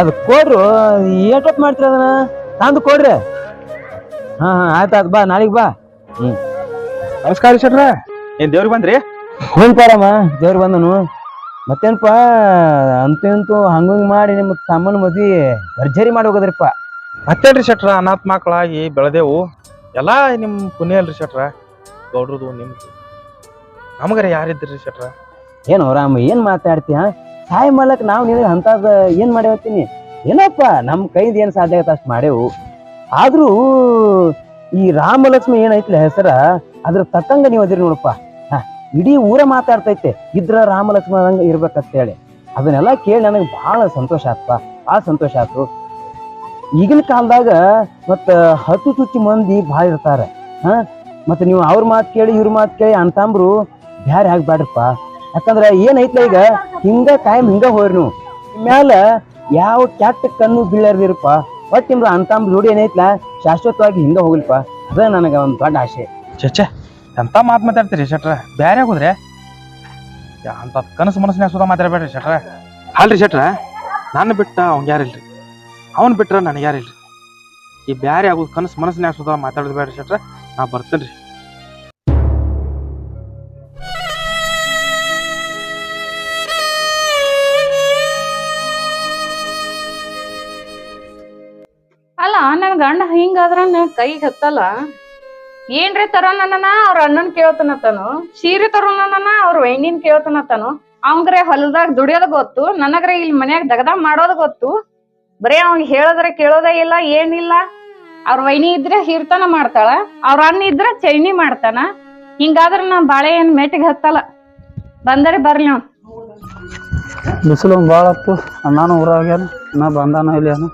ಅದು ಕೊಡ್ರು ಏಟಪ್ ಮಾಡ್ತೀರ ಅದನ್ನ? ತಂದು ಕೊಡ್ರಿ. ಹಾ ಹಾ ಆಯ್ತು ಆಯ್ತು ಬಾ ನಾಳೆಗೆ ಬಾ. ಹ್ಮ್. ನಮಸ್ಕಾರ ಶೆಟ್ರ. ಏನ್ ದೇವ್ರಿಗೆ ಬಂದ್ರಿ? ಹೋಗ್ತಾರಮ್ಮ ದೇವ್ರಿಗೆ ಬಂದನು. ಮತ್ತೇನಪ್ಪ ಅಂತೂ ಇಂತೂ ಹಂಗಂಗ್ ಮಾಡಿ ನಿಮ್ಮ ತಮ್ಮನ ಮದಿ ಭರ್ಜರಿ ಮಾಡಿ ಹೋಗದ್ರಿಪ್ಪ. ಮತ್ತೇನ್ರಿ ಶೆಟ್ರ ಅನಾಥ ಮಕ್ಕಳಾಗಿ ಬೆಳೆದೆವು. ಎಲ್ಲಾ ನಿಮ್ ಪುಣ್ಯ ಅಲ್ರಿ ಶೆಟ್ರ. ಗೌಡ್ರದು ನಿಮ್ದು. ನಮಗರ ಯಾರಿದ್ರಿ ಶೆಟ್ರ? ಏನು ರಾಮ ಏನ್ ಮಾತಾಡ್ತೀಯ? ಸಾಯಿ ಮಲಕ್ ನಾವು ನಿನಗೆ ಅಂತದ ಏನು ಮಾಡ್ಯಾವತ್ತೀನಿ ಏನಪ್ಪ ನಮ್ಮ ಕೈಯಿಂದ ಏನು ಸಾಧ್ಯ ಆಗತ್ತೆ ಅಷ್ಟು ಮಾಡೇವು ಆದರೂ ಈ ರಾಮಲಕ್ಷ್ಮಿ ಏನೈತ್ಲ ಹೆಸರ? ಅದ್ರ ತಕ್ಕಂಗ ನೀವು ಅದಿರಿ ನೋಡಪ್ಪ. ಇಡೀ ಊರ ಮಾತಾಡ್ತೈತೆ. ಇದ್ರ ರಾಮಲಕ್ಷ್ಮಿ ಇರ್ಬೇಕಂತ ಹೇಳಿ ಅದನ್ನೆಲ್ಲ ಕೇಳಿ ನನಗೆ ಬಹಳ ಸಂತೋಷ ಆತ್ಪ. ಭಾಳ ಸಂತೋಷ ಆತು. ಈಗಿನ ಕಾಲದಾಗ ಮತ್ತು ಹತ್ತು ಚುಚ್ಚಿ ಮಂದಿ ಭಾಳ ಇರ್ತಾರೆ. ಹಾಂ, ಮತ್ತು ನೀವು ಅವ್ರ ಮಾತು ಕೇಳಿ, ಇವ್ರ ಮಾತು ಕೇಳಿ ಅಂತಂಬ್ರು ಬ್ಯಾರೆ ಆಗ್ಬ್ಯಾಡ್ರಪ್ಪ. ಯಾಕಂದ್ರ ಏನೈತ್ಲ ಈಗ ಹಿಂಗ ಕಾಯಂ ಹಿಂಗ ಹೋಯ್ರಿ ನೀವು. ಮ್ಯಾಲ ಯಾವ ಕೆಟ್ಟ ಕಣ್ಣು ಬೀಳರ್ದಿರಪ್ಪ. ಒಟ್ಟು ನಿಮ್ದು ಅಂತ ರೂಢಿ ಏನೈತ್ಲ ಶಾಶ್ವತವಾಗಿ ಹಿಂಗ ಹೋಗ್ಲಿಪ್ಪ. ಅದ ನನಗೆ ಒಂದು ದೊಡ್ಡ ಆಸೆ. ಚೇಚೆ ಎಂತ ಮಾತು ಮಾತಾಡ್ತೀರಿ ಶೆಟ್ರ? ಬ್ಯಾರೆ ಹೋದ್ರೆ ಅಂತ ಕನಸು ಮನಸ್ಸಿನಾಗ ಸುಧಾ ಮಾತಾಡಬೇಡ್ರಿ ಶೆಟ್ರ. ಅಲ್ರಿ ಶೆಟ್ರ ನನ್ನ ಬಿಟ್ಟ ಅವ್ನ್ ಯಾರಿಲ್ರಿ ಅವನ್ ಬಿಟ್ರ ನನಗೆ ಯಾರಿಲ್ರಿ ಈ ಬ್ಯಾರೆ ಆಗೋದು ಕನಸು ಮನಸ್ಸಿನಾಗ ಸುಧಾ ಮಾತಾಡೋದು ಬೇಡ್ರಿ ಶೆಟ್ರ ನಾ ಬರ್ತೇನ್ರಿ. ಅಲ್ಲ ಗಂಡ ಹಿಂಗಾದ್ರ ನನ್ ಕೈಗೆ ಹತ್ತಲ್ಲ? ಏನ್ರಿ ತರೋನನ ಅವ್ರ ಅಣ್ಣನ್ ಕೇಳ್ತಾನತನು ಸೀರೆ ತರೋನನ ಅವ್ರ ವೈನಿನ್ ಕೇಳ್ತಾನತನು ಅವಂಗ್ರೆ ಹೊಲದಾಗ ದುಡಿಯೋದ್ ಗೊತ್ತು, ನನಗ್ರೆ ಇಲ್ಲಿ ಮನ್ಯಾಗ ದಗದ ಮಾಡೋದ್ ಗೊತ್ತು. ಬರೇ ಅವ್ನ್ ಹೇಳದ್ರೆ ಕೇಳೋದೇ ಇಲ್ಲ, ಏನಿಲ್ಲ. ಅವ್ರ ವೈನಿ ಇದ್ರೆ ಹೀರ್ತನ ಮಾಡ್ತಾಳ. ಅವ್ರ ಅಣ್ಣ ಇದ್ರೆ ಚೈನಿ ಮಾಡ್ತಾನ. ಹಿಂಗಾದ್ರ ನಾ ಬಾಳೆ ಏನ್ ಮೆಟ್ಟಿಗೆ ಹತ್ತಲ್ಲ. ಬಂದರೆ ಬರ್ಲಿ ಅವ್ನು. ಬಿಸಿಲು ಭಾಳ ಆತು ನಾನು ಊರಾಗ್ಯಾನ ನಾ ಬಂದಾನ ಇಲ್ಲಿ ಅನ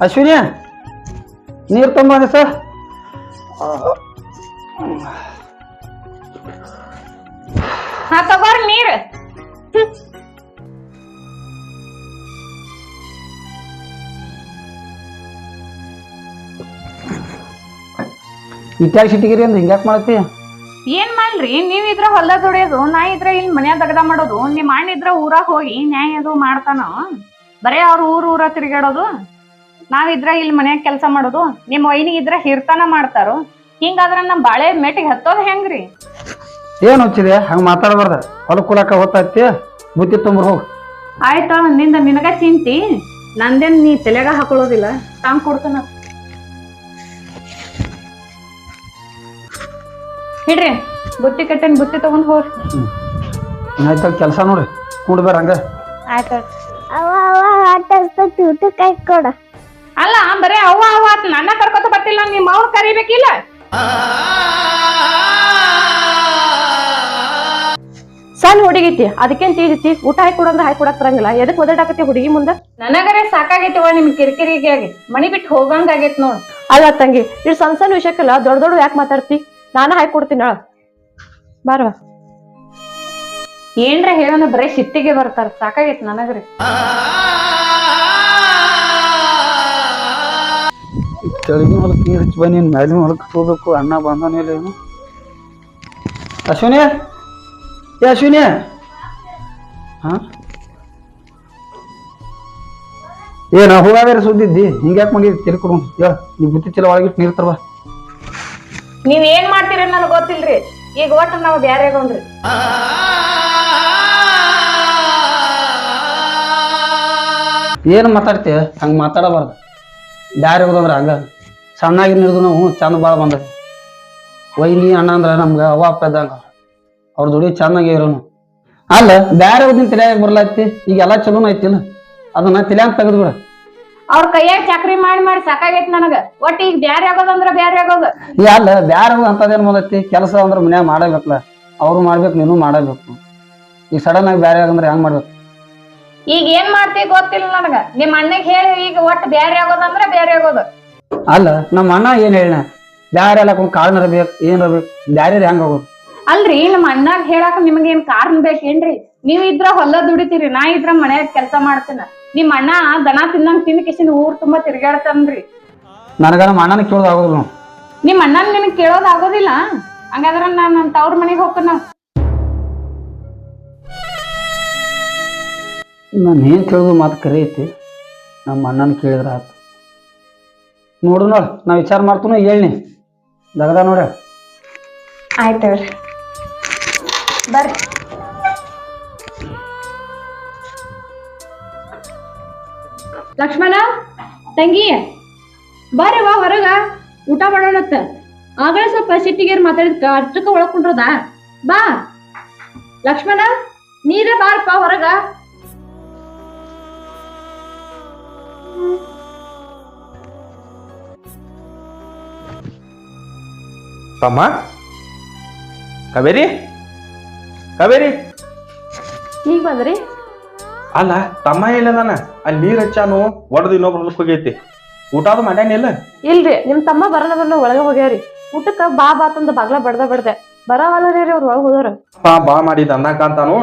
ಅಶ್ವಿನಿ ನೀರು ತುಂಬಾನೆ ಸರ್ ಹಾ ತಗೋರಿ ನೀರು. ಇಟ್ಯಾಗ ಸಿಟ್ಟಿಗಿರಿ ಅಂದ್ರೆ ಹಿಂಗ್ಯಾಕ್ ಮಾಡತ್ತಿ? ಏನ್ ಮಾಡ್ರಿ ನೀವ್ ಇದ್ರ ಹೊಲ್ದಾಗ ದುಡಿಯೋದು ನಾ ಇದ್ರ ಇಲ್ಲಿ ಮನ್ಯಾಗ ದಗದ ಮಾಡೋದು ನಿಮ್ ಅಣ್ಣ ಇದ್ರ ಊರಾಗ ಹೋಗಿ ನ್ಯಾಯ ಅದು ಮಾಡ್ತಾನ. ಬರೇ ಅವ್ರ ಊರ್ ಊರ ತಿರ್ಗಾಡೋದು ನಾವಿದ್ರ ಇಲ್ಲಿ ಮನ್ಯಾಗ ಕೆಲಸ ಮಾಡೋದು ನಿಮ್ ವೈನಿ ಇದ್ರ ಹಿರ್ತಾನ ಮಾಡ್ತಾರೋ. ಹಿಂಗಾದ್ರ ನಮ್ ಬಾಳೆ ಮೆಟ್ಟಿಗೆ ಹತ್ತೋದ್ ಹೆಂಗ್ರಿ? ಏನ್ ಹಚ್ಚಿದೆ? ಹಂಗ ಮಾತಾಡಬಾರ್ದ. ಹೊಲಕ್ಕೆ ಕುಲಕ್ಕ ಹೊತ್ತೈತಿ ಬುತ್ತಿ ತೊಂಬರ್ ಹೋಗಿ. ಆಯ್ತ ನಿಂದ ನಿನಗ ಚಿಂತಿ. ನಂದೇನ್ ನೀ ತಲೆಗ ಹಾಕೊಳ್ಳೋದಿಲ್ಲ ತಾಂಗ್ ಕೊಡ್ತಾನ ಹಿಡ್ರಿ ಬುತ್ತಿ ಕಟ್ಟೇನ್ ಬುತ್ತಿ ತಗೊಂಡ್ ಹೋಗ್ರಿ ಆಯ್ತು ಕೆಲಸ ನೋಡ್ರಿ. ಕೂಡ್ಬೇಡ ಹಂಗ. ಆಯ್ತ ಅವ ಅವ ಆಟ ಊಟಕ್ಕೆ ಹಾಕಿ ಕೊಡ ಅಲ್ಲ ಬರೇ ಅವ್ವ ಅವ್ವ ನನ್ನ ಕರ್ಕೊತ ಬರ್ತಿಲ್ಲ ನಿಮ್ಮ ಅವ್ರ ಕರಿಬೇಕಿಲ್ಲ? ಸಣ್ಣ ಹುಡುಗಿತಿ ಅದಕ್ಕೇನ್ ತೀರಿತಿ ಊಟ ಹಾಕಿ ಕೊಡಂದ್ರ ಹಾಕಿ ಕೊಡಕ್ ಬರಂಗಿಲ್ಲ. ಎದಕ್ ಒದಡಾಕತಿ ಹುಡುಗಿ ಮುಂದ? ನನಗರೆ ಸಾಕಾಗೈತಿ ಅವ್ವ ನಿಮ್ ಕಿರಿಕಿರಿಗೆ ಆಗಿ. ಮನಿ ಬಿಟ್ಟು ಹೋಗಂಗ ಆಗೈತ್ ನೋಡ್. ಅಲ್ಲ ತಂಗಿ ಇಷ್ಟು ಸಣ್ಣ ಸಣ್ಣ ವಿಷಯಕ್ಕೆಲ್ಲ ದೊಡ್ಡ ದೊಡ್ಡ ಯಾಕೆ ಮಾತಾಡ್ತಿ? ನಾನು ಹಾಕಿ ಕೊಡ್ತೀನಿ ಬಾರವ ಏನ್ರ ಹೇಳೋಣ ಬರೇ ಸಿಟ್ಟಿಗೆ ಬರ್ತಾರ. ಸಾಕಾಗೈತಿ ನನಗ್ರಿ. ಕೆಳಗಿನ ಹೊಲಕ್ಕೆ ನೀರು ಹಚ್ಚಿ ಬನ್ನಿ ಮ್ಯಾಲಿನ ಹೊಲಕ್ಕೆ ಹೋಗ್ಬೇಕು ಅಣ್ಣ ಬಂದಾನ ಇಲ್ಲ ಏನು? ಅಶ್ವಿನಿ? ಏ ಅಶ್ವಿನಿ? ಹಾ? ಏನು ಹೋಗಾದ್ರೆ ಸುದ್ದಿದ್ದಿ ಹಿಂಗ್ಯಾಕೆ ಮಾಡಿದ್ದಿ ತಿಳ್ಕೊಂಡು ಹೇಳ. ನೀವು ಬುತ್ತಿ ಚಲ ಒಳಗಿಟ್ಟು ನೀರು ತರ್ಬಾ. ನೀವ್ ಏನ್ ಮಾಡ್ತೀರಿ ನನಗೆ ಗೊತ್ತಿಲ್ರಿ. ಈಗ ಒಟ್ಟು ನಾವು ಬ್ಯಾರೆ ಗೊಂಡ್ರಿ ಏನು ಮಾತಾಡ್ತೀಯ? ಹಂಗೆ ಮಾತಾಡಬಾರ್ದು. ಬ್ಯಾರೆ ಹೋದಂದ್ರೆ ಹಂಗ. ಸಣ್ಣಾಗಿ ಹಿಡಿದು ನಾವು ಚಂದ ಭಾಳ ಬಂದ ವೈನಿ ಅಣ್ಣ ಅಂದ್ರೆ ನಮ್ಗೆ ಅವ ಅಪ್ಪ ಇದ್ದಂಗ. ಅವ್ರ ದುಡಿ ಚೆನ್ನಾಗಿ ಇರೋನು. ಅಲ್ಲ ಬೇರೆ ಅವ್ರದಿನ ತಲೆಯಾಗ ಬರ್ಲಾತಿ ಈಗ ಎಲ್ಲ ಚಲೋನ ಐತಿಲ್ಲ. ಅದನ್ನ ತಲೆಯಾಗ ತೆಗೆದು ಬಿಡ. ಅವ್ರ ಕೈಯಾಗ ಚಾಕ್ರಿ ಮಾಡಿ ಮಾಡಿ ಸಾಕಾಗೈತಿ ನನಗ. ಒಟ್ಟ ಈಗ ಬ್ಯಾರೆ ಆಗೋದಂದ್ರ ಬ್ಯಾರೆ ಆಗೋದು. ಈ ಅಲ್ಲ ಬ್ಯಾರೆ ಅಂತದೇನು ಬಂದೈತಿ ಕೆಲಸ ಅಂದ್ರೆ ಮನ್ಯಾಗ ಮಾಡಬೇಕಲ್ಲ. ಅವ್ರು ಮಾಡ್ಬೇಕು ನೀನು ಮಾಡಬೇಕು. ಈಗ ಸಡನ್ ಆಗಿ ಬ್ಯಾರೆ ಆಗಂದ್ರೆ ಹೆಂಗ್ ಮಾಡ್ಬೇಕು? ಈಗ ಏನ್ ಮಾಡ್ತಿ ಗೊತ್ತಿಲ್ಲ ನನಗ. ನಿಮ್ ಅಣ್ಣಗ್ ಹೇಳಿ ಈಗ ಒಟ್ಟ ಬ್ಯಾರೆ ಆಗೋದಂದ್ರ ಬ್ಯಾರೆ ಆಗೋದು. ಅಲ್ಲ ನಮ್ಮ ಅಣ್ಣ ಏನ್ ಹೇಳಣ್ಣ ಬ್ಯಾರೆ ಎಲ್ಲ ಕಾರಣ ಇರ್ಬೇಕು ಏನ್ ಇರ್ಬೇಕು ಬ್ಯಾರೆ ಹೆಂಗ್ ಆಗೋದು ಅಲ್ರಿ ನಮ್ಮ ಅಣ್ಣಾಗ ಹೇಳಾಕ ನಿಮಗೆ ಏನ್ ಕಾರಣ ಬೇಕೇನ್ರಿ ನೀವ್ ಇದ್ರ ಹೊಲ ದುಡಿತೀರಿ ನಾ ಇದ್ರ ಮನ್ಯಾಗ ಕೆಲಸ ಮಾಡ್ತೇನ. ನಿಮ್ ಅಣ್ಣ ದನ ತಿನ್ನಂಗ್ ತಿಂದ ಕಿಸಿನ ಊರ್ ತುಂಬಾ ತಿರ್ಗಾಡ್ತಾನ್ರಿ ನನಗ ನಮ್ಮ ಅಣ್ಣನ ಕೇಳೋದು ಆಗೋದಿಲ್ಲ ನೋಡು. ನಿಮ್ ಅಣ್ಣನ್ ನಿನ್ ಕೇಳೋದ್ ಆಗೋದಿಲ್ಲ? ಹಂಗಾದ್ರ ನಾನ್ ನನ್ ತವ್ರ ಮನೆಗ್ ಹೋಗ್ತಾನ ನಾನು ಏನು ಕೇಳೋದು ಮಾತು ಕರೆ ಐತಿ ನಮ್ಮ ಅಣ್ಣನ ಕೇಳಿದ್ರೆ ಆತು. ನೋಡು ನೋಡು, ನಾ ವಿಚಾರ ಮಾಡ್ತೀನೋ ಹೇಳಿ ದಗದ ನೋಡ. ಆಯ್ತು ಬರ್ರಿ. ಲಕ್ಷ್ಮಣ, ತಂಗಿ, ಬಾರಿ ವಾ ಹೊರಗ. ಊಟ ಮಾಡೋಣತ್ತ. ಆಗಲೇ ಸ್ವಲ್ಪ ಸಿಟ್ಟಿಗೇರ್ ಮಾತಾಡಿದ್ಕ, ಅಷ್ಟಕ್ಕ ಒಳಕೊಂಡ್ರದ ಬಾ. ಲಕ್ಷ್ಮಣ ನೀರೇ ಬಾರಪ್ಪ ಹೊರಗ. ತಮ್ಮ? ಕಬೇರಿ ಕಬೇರಿ ಈಗ ಬಂದ್ರಿ? ಅಲ್ಲ ತಮ್ಮ ಇಲ್ಲದಾನ ಅಲ್ಲಿ ನೀರ್ ಹಚ್ಚಾನು ಒಡದು ಇನ್ನೊಬ್ರ ಹೋಗೈತಿ. ಊಟ ಅದು ಮಾಡ್ಯಾನಿಲ್ಲ ಇಲ್ರಿ ನಿಮ್ ತಮ್ಮ ಬರಲ್ಲ ಒಳಗೆ ಒಳಗ ಹೋಗ್ಯಾರಿ ಊಟಕ್ಕ ಬಾ ಬಾ ತಂದ ಬಾಗ್ಲ ಬಡ್ದ ಬಡ್ದೆ. ಬರವಲ್ಲ ರೀ ಅವ್ರು ಒಳಗ್ ಹೋದ್ರ ಬಾ ಬಾ ಮಾಡಿದ ಅನ್ನಕ ಅಂತಾನು.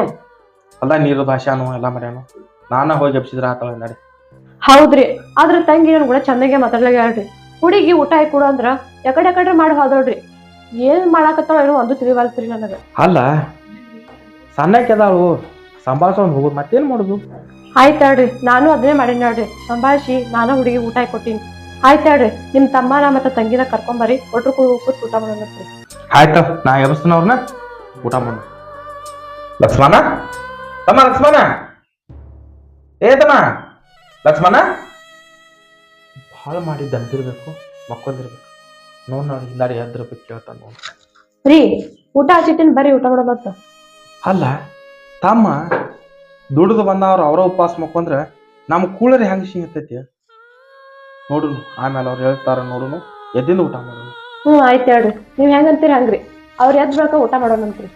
ಅಲ್ಲ ನೀರು ಭಾಷಾನು ಎಲ್ಲ ಮಾಡ್ಯಾನು. ನಾನ ಹೋಗಿ ಎಬ್ಸಿದ್ರ ಆತಳ ನಡಿ. ಹೌದ್ರಿ ಆದ್ರ ತಂಗಿ ನನ್ ಕೂಡ ಚಂದಾಗೆ ಮಾತಾಡ್ಲಾಗ ಹೇಳ್ರಿ ಹುಡುಗಿ ಊಟ ಹಾಕಿ ಕೊಡು ಅಂದ್ರ ಯಾಕಡೆ ಯಾಕಡೆ ಮಾಡಿ ಹೋದೋಡ್ರಿ ಏನ್ ಮಾಡಾಕತ್ತಾಳ ಏನೋ ಒಂದು ತಿಳಿವಲ್ತ್ರಿ ನನಗ. ಅಲ್ಲ ಸಣ್ಣಕ್ಕೆದಾಳು ಸಂಭಾಳ್ಸೊಂಡ್ ಹೋಗುದು ಮತ್ತೇನ್ ಮಾಡುದು? ಆಯ್ತ ಹೇಳ್ರಿ ನಾನು ಅದನ್ನೇ ಮಾಡೀನಿ ನೋಡ್ರಿ ಸಂಭಾಳಿಸಿ ನಾನು ಹುಡುಗಿ ಊಟ ಕೊಟ್ಟೀನಿ ಆಯ್ತ್ ಹೇಳ್ರಿ ನಿಮ್ ತಮ್ಮನ ಮತ್ತೆ ತಂಗಿನ ಕರ್ಕೊಂಬರಿ ಒಟ್ರು ಕೂತ್ ಊಟ ಮಾಡೋಣ ಆಯ್ತ ನಾ ಎಬ್ಸ್ತನ ಅವ್ರನ್ನ ಊಟ ಮಾಡ. ಲಕ್ಷ್ಮಣ? ತಮ್ಮ ಲಕ್ಷ್ಮಣ? ಏ ತಮ್ಮ? ಲಕ್ಷ್ಮಣ? ಭಾಳ ಮಾಡಿ ದಂತಿರ್ಬೇಕು ಮಕ್ಕೊಂದಿರ್ಬೇಕು. ನೋಡ್ ನೋಡಿ ಇಲ್ಲಾರಿ ಎದ್ರ ಬಿಟ್ಟು ಕೇಳ್ತಾನ ನೋಡ್. ರೀ ಊಟ ಹಚ್ಚಿಟ್ಟಿನ ಬರ್ರಿ ಊಟ ಮಾಡೋಣತ್ತ ಅಲ್ಲ ತಮ್ಮ ದುಡಿದು ಬಂದವ್ರು ಅವರ ಉಪವಾಸ ಮಕ್ಕೊಂದ್ರ ನಮ್ಮ ಕೂಳರಿ ಹೆಂಗ್ ಸಿಗತೈತಿ ನೋಡುನು ಆಮೇಲೆ ಅವ್ರು ಹೇಳ್ತಾರ ನೋಡುನು ಎದ್ದಿಂದ ಊಟ ಮಾಡೋಣ ಹ್ಮ್ ಆಯ್ತು ಹೇಳ್ರಿ. ನೀವ್ ಹೆಂಗಂತೀರಿ ಹಂಗ್ರಿ? ಅವ್ರ ಎದ್ ಬೆಳಕ ಊಟ ಮಾಡೋಣಂತ್ರಿ.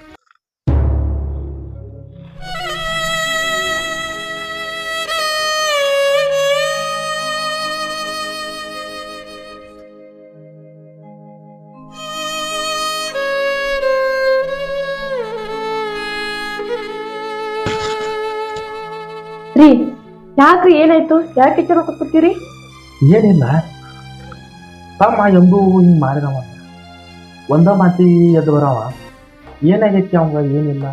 ಯಾಕ್ರಿ ಏನಾಯ್ತು? ಯಾಕೆ ಕಿಚನ್ ಕೂತ್ಕೊತೀರಿ ಏನಿಲ್ಲ. ತಮ್ಮ ಎಂದೂ ಹಿಂಗ್ ಮಾಡಿದವ. ಒಂದ ಮಾತಿ ಎದ್ದು ಬರವ. ಏನಾಗೈತಿ ಅವಂಗ? ಏನಿಲ್ಲ.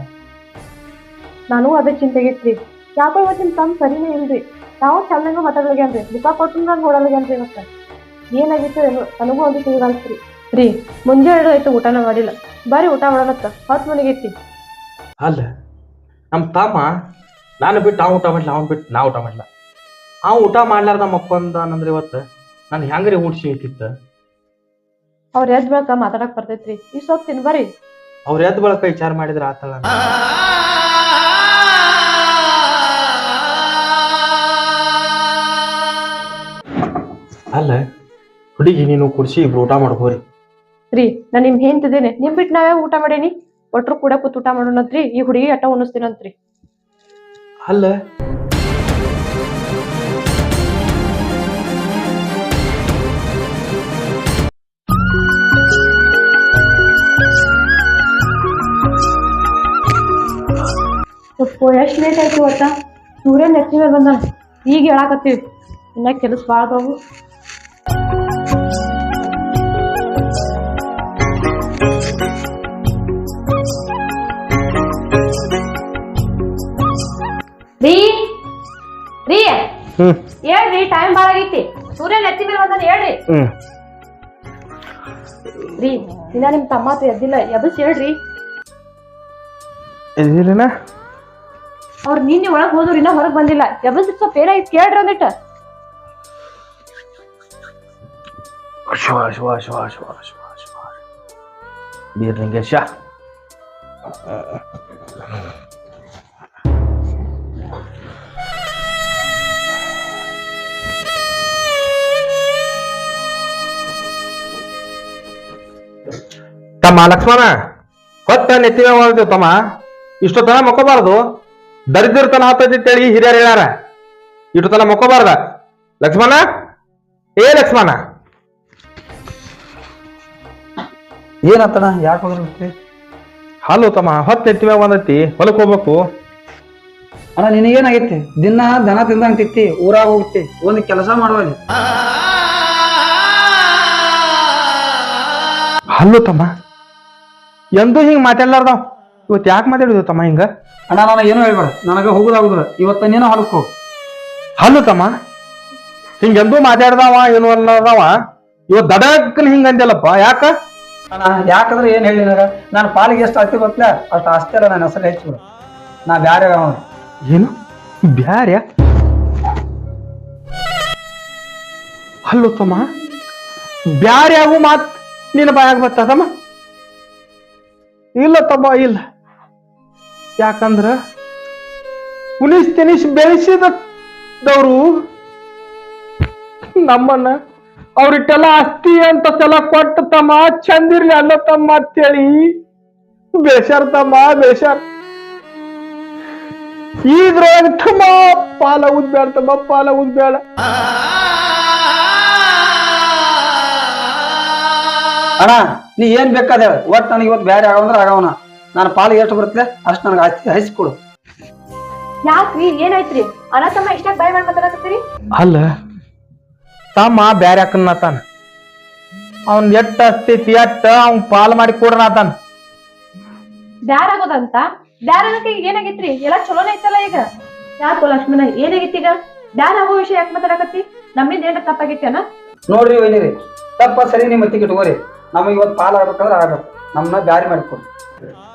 ನಾನು ಅದೇ ಚಿಂತೆಗಿತ್ರಿ ಯಾಕೋ ಇವತ್ತಿನ ತಮ್ಮ ಸರಿನೇ ಇಲ್ರಿ. ನಾವು ಚೆನ್ನಾಗ ಮಾತಾಡ್ಲಿಗೇನ್ರಿ ಮುಖ ಕೊಟ್ಟು ನಾನು ನೋಡಲ್ಗೇನ್ರಿ ಇವತ್ತ ಏನಾಗಿತ್ತು ಏನು? ನನಗೂ ಒಂದು ತಿಳಿಗಾಲ್ಸ್ರಿ ರೀ ಮುಂಜಾನೆ ಆಯ್ತು ಊಟನ ಮಾಡಿಲ್ಲ. ಬಾರಿ ಊಟ ಮಾಡೋಣತ್ತ ಹೊತ್ತು ಮನೆಗೈತಿ. ಅಲ್ಲ ನಮ್ಮ ತಮ್ಮ ನಾನು ಬಿಟ್ಟು ಅವ್ನು ಊಟ ಮಾಡ್ಲ ಅವ್ನು ಬಿಟ್ಟು ನಾ ಊಟ ಮಾಡ್ಲ ಅವ್ ಊಟ ಮಾಡ್ಲಾರ್ದ ಅಂದ್ರೆ ಇವತ್ತು ನಾನು ಹೆಂಗ್ರಿ ಊಟ ಐತಿತ್ತ ಅವ್ರ ಎದ್ ಬಳಕ ಮಾತಾಡಕ್ ಬರ್ತೈತ್ರಿ. ಈ ಸೊಪ್ಪು ತಿನ್ ಬರ್ರಿ. ಅವ್ರ ಎದ್ ಬಳಕ ವಿಚಾರ ಮಾಡಿದ್ರ ಆತಳ ಅಲ್ಲ ಹುಡುಗಿ ನೀನು ಕುಡಿಸಿ ಇಬ್ರು ಊಟ ಮಾಡ್ಬೋರಿ ರೀ ನಾನ್ ನಿಮ್ ಹೇಂತಿದ್ದೇನೆ ನಿಮ್ ಬಿಟ್ಟು ನಾವೇ ಊಟ ಮಾಡೇನಿ? ಒಟ್ರು ಕೂಡ ಕೂತ್ ಊಟ ಮಾಡೋಣ ಈ ಹುಡುಗಿ ಅಟ್ಟ ಉಣಿಸ್ತೀನಂತ್ರಿ. ಅಲ್ಲ? ಸ್ವಲ್ಪ ಎಷ್ಟು ಲೇಟ್ ಆಯ್ತು ಇವತ್ತ? ಸೂರ್ಯ ನೆತ್ತಿ ಮೇಲೆ ಬಂದ ಈಗ ಹೇಳಾಕತ್ತೀವಿ. ಇನ್ನ ಕೆಲಸ ಭಾಳ ರೀ. ರೀ. ಹ್ಮ್. ಹೇಳ್ರಿ ಟೈಮ್ ಭಾಳ ಆಗೈತಿ. ಸೂರ್ಯ ನೆತ್ತಿ ಮೇಲೆ ಬಂದಾನ ಹೇಳ್ರಿ. ಹ್ಮ್. ರೀ ಇನ್ನ ನಿಮ್ ತಮ್ಮ ಆತು ಎದ್ದಿಲ್ಲ. ಹೇಳ್ರಿ. ಎದಿರಿನ ಅವ್ರ ನಿನ್ನೆ ಒಳಗ್ ಹೋದ್ರು ಇನ್ನ ಹೊರಗ್ ಬಂದಿಲ್ಲ. ಎಬಸ್ ಸ್ವಲ್ಪ ಏನಾಯ್ತು ಕೇಳ್ರಿ ಅಂದಿಟ್ಟ ಶಿವ ಶಿವ ಶಿವ ಶಿವ ಶಿವ ಶಿವ. ಬೀರ್ಲಿಂಗೇಶ. ತಮ್ಮ ಲಕ್ಷ್ಮಣ ಹೊತ್ತ ನೆತ್ತಿನ ಮಾಡ್ತೀವಿ ತಮ್ಮ. ಇಷ್ಟೊತ್ತನ ಮಕ್ಕೋಬಾರ್ದು. ದರಿದ್ರತನ ಆತೈತಿ ಹಿರಿಯರು ಹೇಳ್ಯಾರ. ಇಷ್ಟು ತನ ಮಕ್ಕೋಬಾರ್ದ. ಲಕ್ಷ್ಮಣ ಏ ಲಕ್ಷ್ಮಣ. ಏನತ್ತಣ ಯಾಕೆ ಹೋಗ್ರಿ ಹಾಲು ತಮ್ಮ ಹೊತ್ತು ಎತ್ತಿವ ಬಂದೈತಿ ಹೊಲಕ್ ಹೋಗ್ಬೇಕು. ಅಣ್ಣ ನಿನಗೇನಾಗೈತಿ? ದಿನ ದನ ತಿಂದಂಗ್ ತಿತ್ತಿ ಊರಾಗ ಹೋಗ್ತಿ ಒಂದು ಕೆಲಸ ಮಾಡುವಲ್ಲಿ. ಹಲ್ಲು ತಮ್ಮ. ಎಂದೂ ಹಿಂಗ್ ಮಾತಾಡ್ಲಾರ್ದಾವ್ ಇವತ್ತು ಯಾಕೆ ಮಾತಾಡಿದ್ವು ತಮ್ಮ ಹಿಂಗ? ಅಣ್ಣ ನಾನು ಏನು ಹೇಳ್ಬೇಡ. ನನಗೆ ಹೋಗುದಾಗುದ್ರ ಇವತ್ತ ನೀನು ಹೊಲಕ್ಕೆ ಹೋಗು. ಹಲ್ಲು ತಮ್ಮ. ಹಿಂಗೆಂದೂ ಮಾತಾಡ್ದವ ಏನು ಅಲ್ಲದವ ಇವತ್ ದಡಕ್ಕನ ಹಿಂಗ ಅಂದ್ಯಲ್ಲಪ್ಪ ಯಾಕ? ಅಣ್ಣ ಯಾಕಂದ್ರೆ ಏನ್ ಹೇಳಿ ನಾನು ಪಾಲಿಗೆ ಎಷ್ಟು ಆಸ್ತಿ ಗೊತ್ತಿಲ್ಲ ಅಷ್ಟು ಅಷ್ಟೇ ಅಲ್ಲ ನನ್ನ ಹೆಸರು ಹೆಚ್ಚು. ನಾ ಬ್ಯಾರೆ ಅವ ಏನು? ಬ್ಯಾರ್ಯ ಹಲ್ಲು ತಮ್ಮ. ಬ್ಯಾರೆ ಮಾತು ಮಾತ್ ನಿನ್ನ ಬಾಯಾಗ ಬರ್ತದಮ್ಮ ಇಲ್ಲ ತಮ್ಮ, ಇಲ್ಲ. ಯಾಕಂದ್ರ ಉನಿಸ್ ತಿನಿಸ್ ಬೆಳೆಸಿದವರು ನಮ್ಮನ್ನ ಅವ್ರಿಟ್ಟೆಲ್ಲ ಆಸ್ತಿ ಅಂತ ಸಲ ಕೊಟ್ಟ ತಮ್ಮ ಚಂದಿರ್ಲಿ ಅಲ್ಲ ತಮ್ಮ ಅಂತೇಳಿ. ಬೇಷಾರ ತಮ್ಮ, ಬೇಷಾರ. ಇದ್ರೊಳಗ ತಮ್ಮ ಪಾಲ ಉದ್ಬೇಡ ತಮ್ಮ, ಪಾಲ ಉದ್ಬೇಡ ಅಣ್ಣ ನೀ ಏನ್ ಬೇಕಾದ ಹೇಳ. ಒಟ್ಟು ನನಗೆ ಇವತ್ತು ಬ್ಯಾರೆ ಆಗವಂದ್ರ ಆಗವನ. ನಾನು ಪಾಲಿಗೆ ಎಷ್ಟು ಬರುತ್ತೆ ಅಷ್ಟು ನನಗೆ ಹಚ್ಚಿ ಹೈಸ್ಕೊಡು. ಯಾಕ್ರಿ? ಏನಾಯ್ತ್ರಿ? ಅಣ್ಣ ತಮ್ಮ ಇಷ್ಟಾಗ ಬಾಯ್ ಮಾಡಿ ಮಾತಾಡಕತ್ತೀರಿ? ಅಲ್ಲ ತಮ್ಮ ಬ್ಯಾರೆ ಹಾಕನ್ನತಾನ ಅವನ್ ಎಟ್ಟ ಸ್ಥಿತಿ ಎಟ್ಟ ಅವ್ನ್ ಪಾಲ್ ಮಾಡಿ ಕೊಡನತಾನ ಬ್ಯಾರ ಆಗೋದಂತ? ಬ್ಯಾರ ಆಗಕ್ಕೆ ಈಗ ಏನಾಗೈತ್ರಿ? ಎಲ್ಲಾ ಚಲೋನೇ ಐತಲ್ಲ ಈಗ? ಯಾಕೋ ಲಕ್ಷ್ಮಣ ಏನಾಗೈತಿ ಈಗ? ಬ್ಯಾರ ಆಗೋ ವಿಷಯ ಯಾಕೆ ಮಾತಾಡಕತ್ತಿ? ನಮ್ಮಿಂದ ಏನಾರ ಅಣ್ಣ ನೋಡ್ರಿ ವೈನಿರಿ ತಪ್ಪ ಸರಿ ನಿಮ್ಮ ಮತ್ತಿಗೆ ಇಟ್ಕೋರಿ. ನಮಗೆ ಇವತ್ತು ಪಾಲ್ ಆಗ್ಬೇಕಂದ್ರೆ ಆಗ್ಬೇಕು ನಮ್ಮನ್ನ ಬ್ಯಾರಿ ಮಾಡಿಕೊಡು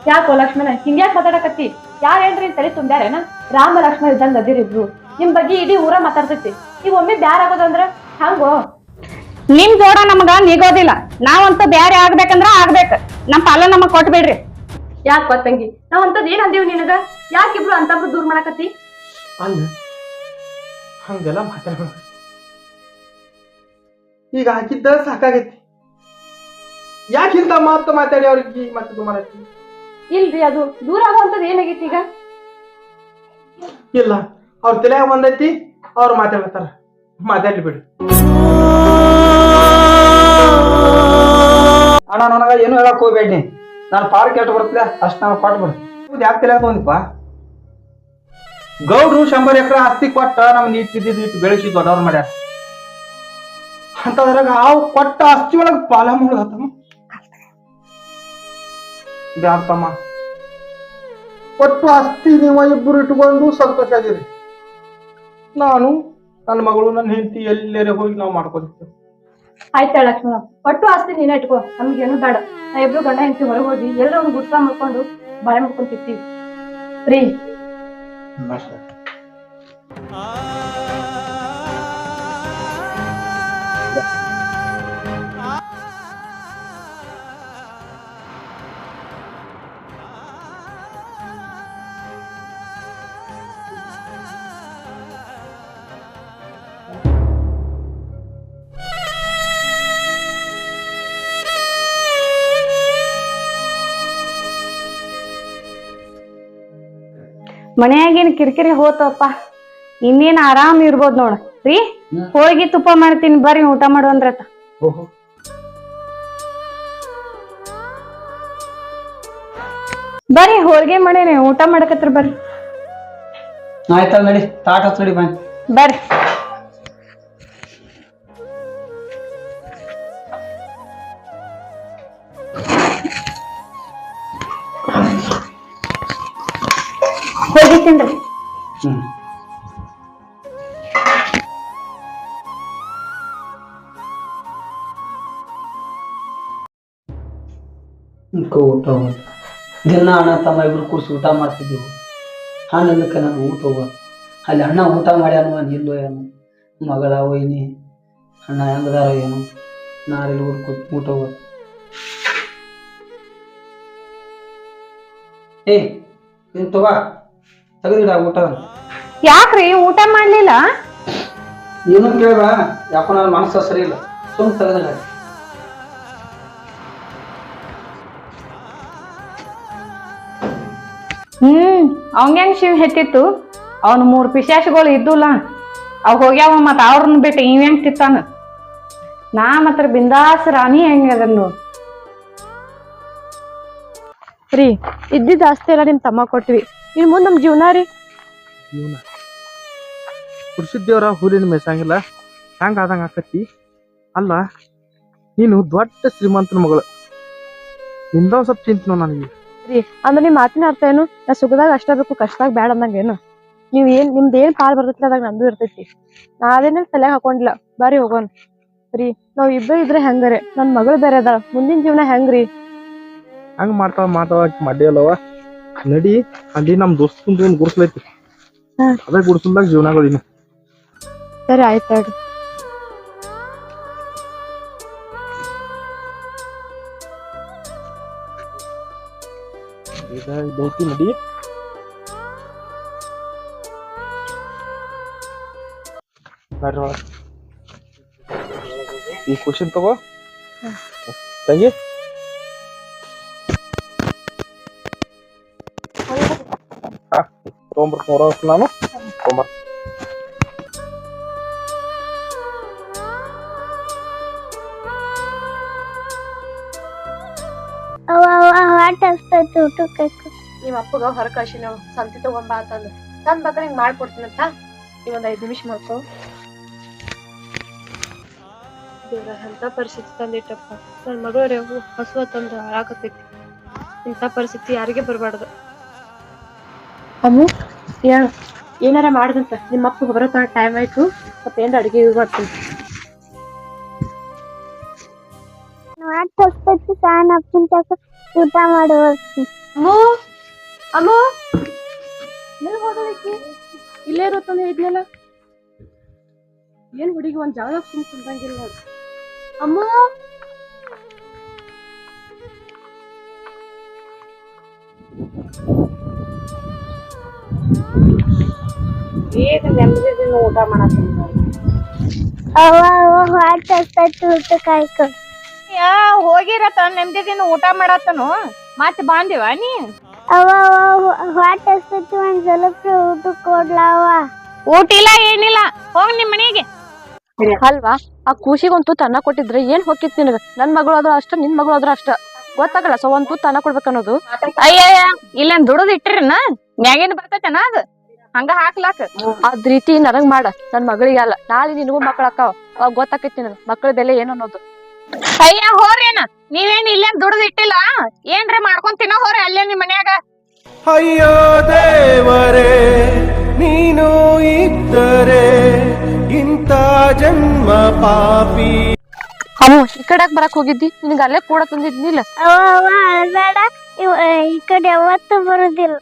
ಯಾಕೋ ಲಕ್ಷ್ಮಣ ಹಿಂಗ್ಯಾಕ್ ಮಾತಾಡಕತ್ತಿ? ಯಾರೇನ್ರಿ ತಲೆ ತುಂಬ್ಯಾರೇನ? ರಾಮ ಲಕ್ಷ್ಮಣ ಇದ್ದಂಗ ಅದಿರಿಬ್ರು ನಿಮ್ ಬಗ್ಗೆ ಇಡೀ ಊರ ಮಾತಾಡ್ತೈತಿ ನೀವ್ ಒಮ್ಮೆ ಬ್ಯಾರ ಆಗೋದಂದ್ರ ಹಂಗೋ? ನಿಮ್ ಜೋಡ ನಮಗ ನೀಗೋದಿಲ್ಲ. ನಾವಂತ ಬ್ಯಾರೆ ಆಗ್ಬೇಕಂದ್ರ ಆಗ್ಬೇಕ. ನಮ್ ಪಾಲ ನಮಗ್ ಕೊಟ್ಬಿಡ್ರಿ. ಯಾಕ ಗೊತ್ತಂಗಿ ನಾವಂತದ್ ಅಂತದ್ ಏನ್ ಅಂದೇವ್ ನಿನಗ? ಯಾಕಿಬ್ರು ಅಂತಬ್ರು ದೂರ ಮಾಡಕತ್ತಿ? ಅಲ್ಲ ಹಂಗೆಲ್ಲ ಮಾತಾಡ್ಬೇಕು ಈಗ ಹಾಕಿದ್ದ ಸಾಕಾಗೈತಿ. ಯಾಕಿಂತ ಮಾತು ಮಾತಾಡಿ ಅವ್ರಿಗೆ ಮತ್ತೆ ಮಾಡತ್ತಿ ಇಲ್ರಿ ಅದು ದೂರ ಆಗುವಂತದ್ದು ಏನಾಗೈತಿ ಈಗ? ಇಲ್ಲ ಅವ್ರ ತಲೆಯಾಗ ಬಂದೈತಿ ಅವ್ರು ಮಾತಾಡ್ತಾರ ಮಾತಾಡ್ಲಿ ಬಿಡಿ. ಅಣ್ಣ ನನಗ ಏನು ಹೇಳಕ್ ಹೋಗ್ಬೇಡಿ ನಾನು ಪಾರ್ಕ್ ಎಷ್ಟು ಬರ್ತದೆ ಅಷ್ಟು ನಾನು ಕೊಟ್ಬಿಡು ಇದು ಯಾಕೆ ತಲೆ ಬಂದಿಪ್ಪ ಗೌಡ್ರು ಶಂಬರ್ ಎಕರೆ ಆಸ್ತಿ ಕೊಟ್ಟ ನಮ್ ನೀಟ್ ಇದ್ದಿದ್ದು ಇಟ್ಟು ಬೆಳೆಸಿ ದೊಡ್ಡವ್ರು ಮಾಡ್ಯಾರ. ಅಂತದ್ರಾಗ ಅವ್ ಕೊಟ್ಟ ಆಸ್ತಿ ಒಳಗ ಪಾಲ ಮುಳುಗತ್ತಮ್ಮ ಬ್ಯಾಡ್ತಮ್ಮ. ಒಟ್ಟು ಆಸ್ತಿ ನೀವು ಇಬ್ಬರು ಇಟ್ಕೊಂಡು ಸಂತೋಷ ಆಗಿರಿ. ನಾನು ನನ್ನ ಮಗಳು ನನ್ನ ಹೆಂಡತಿ ಎಲ್ಲೆರೆ ಹೋಗಿ ನಾವು ಮಾಡ್ಕೊತೀವಿ ಆಯ್ತಾ ಲಕ್ಷ್ಮಣ. ಒಟ್ಟು ಆಸ್ತಿ ನೀನೇ ಇಟ್ಕೋ. ನಮ್ಗೇನು ಬೇಡ. ನಾ ಇಬ್ರು ಗಂಡ ಹೆಂಡತಿ ಹೊರಗೆ ಹೋಗಿ ಎಲ್ಲರೂ ಒಂದು ಗುರ್ತ ಮಾಡ್ಕೊಂಡು ಬಾಳೆ ಮಾಡ್ಕೊಂಡು ತಿಂತೀವಿ. ರೀ. ಮನ್ಯಾಗೇನ್ ಕಿರಿಕಿರಿ ಹೋತಪ್ಪ. ಇನ್ನೇನ್ ಆರಾಮ್ ಇರ್ಬೋದ್ ನೋಡ. ರೀ ಹೋಳಿಗೆ ತುಪ್ಪ ಮಾಡ್ತೀನಿ ಬರ್ರಿ ಊಟ ಮಾಡುವಂದ್ರತ ಅಂದ್ರ ಬರ್ರಿ ಹೋಳಿಗೆ ಮಾಡೇನೆ ಊಟ ಮಾಡಕತ್ರ ಬರ್ರಿ. ಆಯ್ತಲ್ಲ ನಡಿ ತಾಟ ನಡಿ ಬರ್ರಿ. ಊಟ ಹೋಗೋದು ದಿನ ಅಣ್ಣ ತಮ್ಮ ಇಬ್ರು ಕೂರ್ಸಿ ಊಟ ಮಾಡ್ತಿದ್ದೆವು ಹಣ್ಣಕ್ಕೆ ನಾನು ಊಟ ಹೋಗ ಅಲ್ಲಿ ಅಣ್ಣ ಊಟ ಮಾಡ್ಯಾನ ನಿಲ್ಲೋ ಏನು ಮಗಳ ಒಯ್ನಿ ಅಣ್ಣ ಹೆಂಗದಾರೋ ಏನು? ನಾಳೆಲ್ಲಿ ಊಟ ಊಟ ಹೋಗ ಏ, ನೀನು ತಗೋ. ತೆಗೆದಿಡ ಊಟ. ಯಾಕ್ರಿ? ಊಟ ಮಾಡ್ಲಿಲ್ಲ? ಏನು ಕೇಳ ಯಾಕೋ ನನ್ನ ಮನಸ್ಸು ಸರಿ ಇಲ್ಲ. ಸುಮ್ ತೆಗೆದಿಡ. ಹ್ಮ್ ಅವಂಗ್ಯಾಂಗ್ ಶಿವ್ ಹೆತ್ತಿತ್ತು? ಅವನು ಮೂರ್ ಪಿಶಾಶಗಳು ಇದ್ದುಲ್ಲ. ಅವ್ ಹೋಗ್ಯಾವ ಮತ್ತ ಅವ್ರನ್ನ ಬಿಟ್ಟು ಇವ್ ಹೆಂಗ್ ತಿತ್ತಾನ ನಾ ಮಾತ್ರ ಬಿಂದಾಸ್ ರಾಣಿ ಹೆಂಗ್ ಅದನ್ ನೋಡ್. ರೀ ಇದ್ದಿದ್ದು ಆಸ್ತಿ ಎಲ್ಲ ನಿಮ್ ತಮ್ಮ ಕೊಟ್ವಿ. ಇನ್ ಮುಂದ್ ನಮ್ ಜೀವನ ರೀ. ಜೀವನ. ಕುರ್ಸಿದ್ದೇವ್ರ ಹುಲಿನ ಮೇಸಂಗಿಲ್ಲ ಹಂಗ ಆದಂಗ ಆಕತಿ? ಅಲ್ಲ ನೀನು ದೊಡ್ಡ ಶ್ರೀಮಂತನ ಮಗಳು. ನಿಂದ ಸ್ವಲ್ಪ ಚಿಂತನ ನನಗೆ. ಅಂದ್ರೆ ನಿಮ್ ಮಾತಿನ ಅರ್ಥ ಏನು? ನಾ ಸುಖದಾಗ ಅಷ್ಟ ಬೇಕು ಕಷ್ಟದಾಗ ಬ್ಯಾಡ ಅಂದಂಗ ಏನು? ನೀವ್ ಏನ್ ನಿಮ್ದ ಏನ್ ಪಾಲ್ ಬರ್ತೈತಿ ಅದಾಗ ನಂದು ಇರ್ತೈತಿ. ನಾ ಅದೇನೇ ತಲೆಗೆ ಹಾಕೊಂಡಿಲ್ಲ ಬಾರಿ ಹೋಗೋಣ ರೀ ನಾವ್ ಇಬ್ಬರು ಇದ್ರೆ ಹೆಂಗರೆ? ನನ್ ಮಗಳು ಬೇರೆ ಅದ ಮುಂದಿನ ಜೀವನ ಹೆಂಗ್ರಿ? ಹಂಗ ಮಾಡ್ತಾವ ಮಾಡ್ತಾವ ಮಡ್ಡಿ ಅಲ್ಲವ ನಡಿ ಅಲ್ಲಿ ನಮ್ ದೋಸ್ತಂದು ಒಂದ್ ಗುಡ್ಸ್ಲೈತಿ. ಅದೇ ಗುಡ್ಸಲ್ದಾಗ ಜೀವನಗಳು ಸರಿ ಆಯ್ತು ಈಗ ಇದೈತಿ ನಡಿ. ಬರ್ರಿ. ಈ ಕ್ವಶನ್ ತಗೋ. ತಂಗಿ. ತೊಗೊಂಬರ್ ನೋಡ ನಾನು ಅವ ಅವ ಹಾಟ್ ಹಸ್ತೈತಿ ಊಟಕ್ಕೆ. ಹಾಕಿ ನಿಮ್ ಅಪ್ಪಗ ಹೊರ ಕಳ್ಸಿ ನಾವು ಸಂತಿ ತಗೊಂಬಾ ಅಂತಂದ ನನ್ ಬೇಕಾದ್ರೆ ಹಿಂಗ್ ಮಾಡ್ಕೊಡ್ತೀನಂತ ಅಂತ. ನೀವ್ ಒಂದ್ ಐದ್ ನಿಮಿಷ ಮಾಡ್ಕೊ ದೇವ್ರ ಎಂತ ಪರಿಸ್ಥಿತಿ ತಂದಿಟ್ಟಪ್ಪ. ನನ್ನ ಮಗಳೇ ಹಸುವ ತಂದು ಹಾಳಾಕತೈತಿ ಇಂಥ ಪರಿಸ್ಥಿತಿ ಯಾರಿಗೆ ಬರಬಾರ್ದು? ಅಮ್ಮು? ಹೇಳು ಏನಾರ ಮಾಡ್ದಂತ. ನಿಮ್ಮ ಅಪ್ಪ ಬರೋ ತನಕ ಟೈಮ್ ಆಯ್ತು. ಸ್ವಲ್ಪ ಏನಾರ ಅಡುಗೆ ಯೂಸ್ ಮಾಡ್ತೀನಿ. ಹಾಟ್ ಹಸ್ತೈತಿ ಸಾಯನ್ ಅಪ್ಪನ ತಕ ಊಟ ಮಾಡುವ ಅಮ್ಮು ಅಮ್ಮು. ಇಲ್ಲೇ ಏನ್ ಹುಡುಗಿ ಒಂದ್ ಜಾಗದಾಗ ಸುಮ್ ಕುಂತಂಗಿಲ್ಲ ನೋಡು. ಅಮ್ಮು. ನೆಮ್ಮದಿದಿಂದ ಊಟ ಮಾಡತ್ತೀನಿ ಯಾ ಹೋಗಿರತ್ತ ನೆಮ್ಮದಿದಿಂದ ಊಟ ಮಾಡತ್ತನು. ಮತ್ತೆ ಬಾಂದಿವ ನೀ? ಅವ ಅವ ಹಾಟ್ ಹಸ್ತೈತಿ ಒಂದ್ ಸ್ವಲ್ಪ ಊಟಕ್ಕೆ ಕೊಡ್ಲವ ಊಟ ಇಲ್ಲ ಏನಿಲ್ಲ. ಹೋಗ್ ನಿಮ್ ಮನೆಗೆ. ಅಲ್ವಾ? ಆ ಖುಷಿಗಂತೂ ತನ್ನ ಕೊಟ್ಟಿದ್ರೆ ಏನ್ ಹೋಗಿತ್ತು ನಿನಗ? ನನ್ ಮಗಳು ಆದ್ರೂ ಅಷ್ಟ ನಿನ್ ಮಗಳು ಆದ್ರೂ ಅಷ್ಟ. ಗೊತ್ತಾಗಲ್ಲ ಸೊ ಒಂದ್ ತುತ್ತು ಅನ್ನ ಕೊಡ್ಬೇಕನ್ನೋದು ಅಯ್ಯಯ್ಯ ಇಲ್ಲೇನ್ ದುಡದ್ ಇಟ್ಟಿರಿನ ಮ್ಯಾಗೇನ್ ಬರ್ತೈತೆನ ಅದು? ಹಂಗ ಹಾಕ್ಲಾಕ. ಅದ್ ರೀತಿ ನನಗ್ ಮಾಡ ನನ್ ಮಗಳಿಗೆ ಅಲ್ಲ. ನಾಳೆ ನಿನಗೂ ಮಕ್ಳ ಅಕ್ಕಾವ ಅವಾಗ ಗೊತ್ತಾಕೈತಿ ನನ್ ಮಕ್ಳ ಬೆಲೆ ಏನು ಅನ್ನೋದು. ಅಯ್ಯ ಹೋರೇನ ನೀವೇನ್ ಇಲ್ಲೇನ್ ದುಡದ್ ಇಟ್ಟಿಲ್ಲ? ಏನ್ರ ಮಾಡ್ಕೊಂಡ್ ತಿನ್ನೋ ಹೋರಿ ಅಲ್ಲೇ ನಿಮ್ ಮನ್ಯಾಗ. ಅಯ್ಯೋ ದೇವರೇ ನೀನು ಇದ್ದರೆ ಇಂತ ಜನ್ಮ ಪಾಪಿ. ಅಮ್ಮ ಈ ಕಡೆಕ್ ಬರಕ್ ಹೋಗಿದ್ದಿ? ನಿನಗ ಅಲ್ಲೇ ಕೂಡ ತಂದಿದ್ನಿಲ್ಲ ಅವ ಅವ ಅಳ್ಬೇಡ ಇವ ಈ ಕಡೆ ಯಾವತ್ತೂ ಬರುದಿಲ್ಲ.